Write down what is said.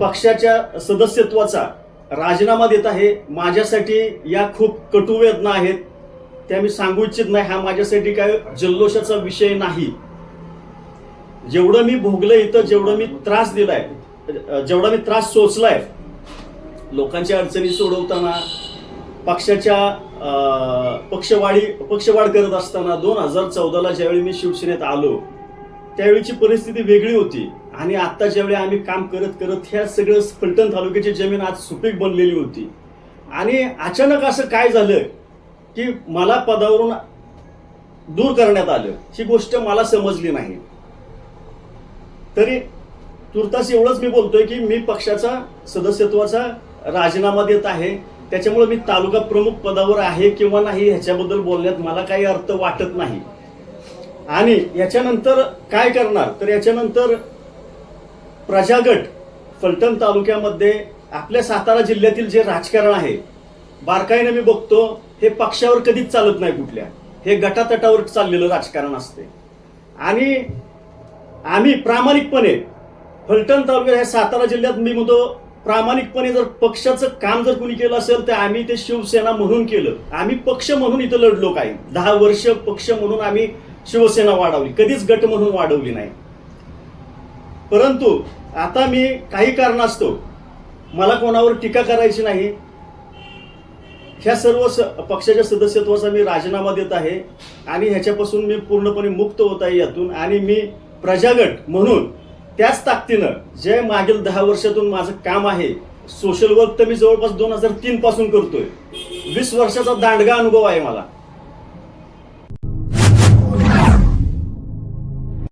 पक्षाच्या सदस्यत्वाचा राजीनामा देत आहे. माझ्यासाठी या खूप कटू वेदना आहेत. त्या मी सांगू इच्छित नाही. हा माझ्यासाठी काय जल्लोषाचा विषय नाही. जेवढं मी भोगलं इथं जेवढं मी त्रास दिलाय जेवढा मी त्रास सोचलाय लोकांच्या अडचणी सोडवताना पक्षाच्या अं, पक्षवाढी पक्षवाढ करत असताना दोन हजार चौदाला ज्यावेळी मी शिवसेनेत आलो त्यावेळीची परिस्थिती वेगळी होती. आणि आता ज्यावेळी आम्ही काम करत करत ह्या सगळं फलटण तालुक्याची जमीन आज सुपीक बनलेली होती. आणि अचानक असं काय झालं की मला पदावरून दूर करण्यात आलं. ही गोष्ट मला समजली नाही. तरी तुर्तास एवढंच मी बोलतोय की मी पक्षाचा सदस्यत्वाचा राजीनामा देत आहे. त्याच्यामुळे मी तालुका प्रमुख पदावर आहे किंवा नाही ह्याच्याबद्दल बोलण्यात मला काही अर्थ वाटत नाही. आणि याच्यानंतर काय करणार? तर याच्यानंतर प्रजागट फलटण तालुक्यामध्ये आपल्या सातारा जिल्ह्यातील जे राजकारण आहे बारकाईने मी बघतो हे पक्षावर कधीच चालत नाही कुठल्या. हे गटातटावर चाललेलं राजकारण असते. आणि आम्ही प्रामाणिकपणे फलटण तालुक्यात ह्या सातारा जिल्ह्यात मी म्हणतो प्रामाणिकपणे जर पक्षाचं काम जर कुणी केलं असेल तर आम्ही ते शिवसेना म्हणून केलं. आम्ही पक्ष म्हणून इथं लढलो काही. दहा वर्ष पक्ष म्हणून आम्ही शिवसेना वाढवली. कधीच गट म्हणून वाढवली नाही. परंतु आता मी काही कारणास्तव मला कोणावर टीका करायची नाही. ह्या सर्व स- पक्षाच्या सदस्यत्वाचा मी राजीनामा देत आहे आणि ह्याच्यापासून मी पूर्णपणे मुक्त होत आहे यातून आणि मी प्रजागट म्हणून त्याच ताकदीनं जे मागील दहा वर्षातून माझं काम आहे सोशल वर्क तर मी जवळपास दोन हजार तीनपासून करतोय. वीस वर्षाचा दांडगा अनुभव आहे मला.